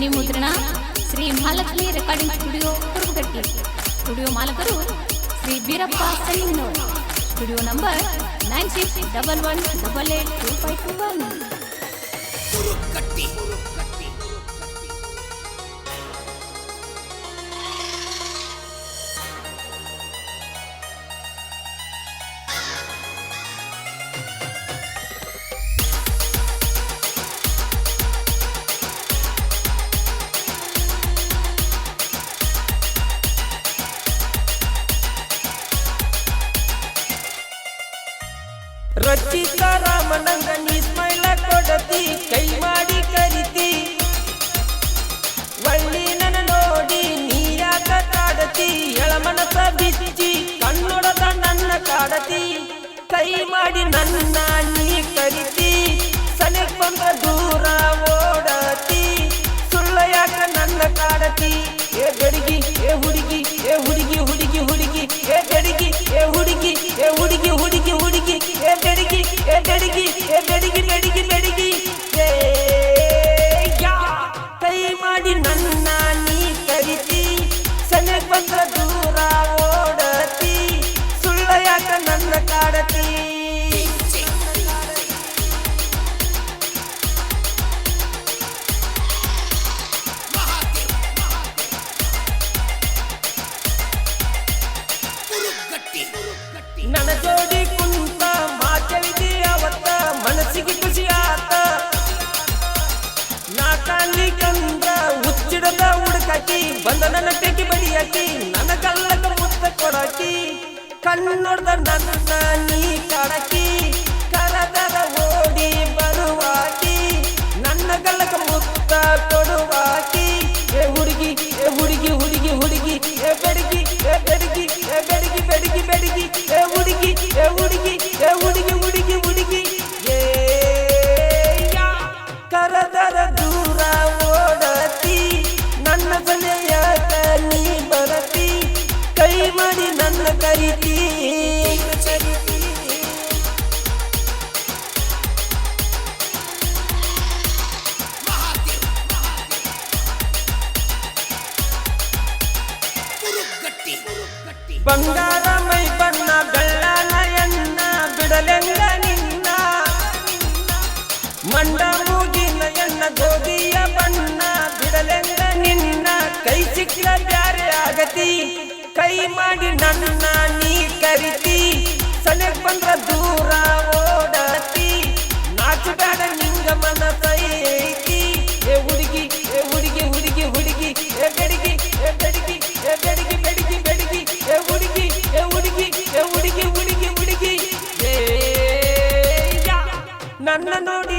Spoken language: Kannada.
ಧ್ವನಿ ಮುದ್ರಣ Shri Mahalakshmi recording studio Kurubagatti. Studio ಮಾಲಕರು Shri Beerappa Salingnur studio number nine six double one double eight two five two one Rachita ರಾಮನಂಗ ನೀ ಸ್ಮೈಲ ಕೊಡತಿ, ಕೈ ಮಾಡಿ ಕರಿತಿ. ಒಳ್ಳಿ ನನ್ನ ನೋಡಿ ನೀ ಯಾಕ ಕಾಡತಿ ಎಳಮನಸ ಬಿಚ್ಚಿ ಕಣ್ಣೊಡದ ನನ್ನ ಕಾಡತಿ. ಕೈ ಮಾಡಿ ನನ್ನ ನೀ ಕರಿತಿ ಸನಿಗ್ ಬಂದ ದೂರ ಓಡತಿ. ಸುಳ್ಳ ಯಾಕ ನನ್ನ ಕಾಡತಿ, ಏ ಬೆಡಗಿ ಏ ಹುಡುಗಿ ಏ ಹುಡುಗಿ ಹುಡುಗಿ ಹುಡುಗಿ, ಏ ಬೆಡಗಿ ಏ ಹುಡುಗಿ ಏ ಹುಡುಗಿ ಹುಡುಗಿ ಹುಡುಗಿ, ಏ ಬೆಡಗಿ ಬೆಡಗಿ ಬೆಡಗಿ ಬೆಡಗಿ ಏ, ಯಾ, ಕೈ ಮಾಡಿ ನನ್ನ ನೀ ಕರಿತಿ. ಸನೆ ಬಂದ ದೂರ ಓಡತಿ. ಸುಳ್ಳ ಯಾಕ ನನ್ನ ಕಾಡತಿ? ಬಂದ ನನ್ನ ಟೆಕಿ ಬಡಿಯಾಕಿ ನನ್ನ ಗಲ್ಲಕ ಮುತ್ತ ಕೊಡಾಕಿ ಕಣ್ಣೊಡ್ದ ನನ್ನ ನೀ ಕಾಡಕಿ. ಮಾಡಿ ಕೈ ಮಾಡಿ ನನ್ನ ನೀ ಕರಿತಿ. ಸನೆಗ್ ಬಂದ್ರ ದೂರ ಓಡತಿ ನಾಚು ಬೇಡ ನಿಂಗ ಮನ ಐತಿ ಏ ಹುಡುಗಿ ಏ ಹುಡುಗಿ ಹುಡುಗಿ ಹುಡುಗಿ, ಏ ಬೆಡಗಿ ಏ ಬೆಡಗಿ ಏ ಬೆಡಗಿ ಬೆಡಗಿ ಬೆಡಗಿ, ಏ ಹುಡುಗಿ ಏ ಹುಡುಗಿ ಏ ಹುಡುಗಿ ಹುಡುಗಿ ಹುಡುಗಿ. ಏ. ನನ್ನ ನೋಡಿ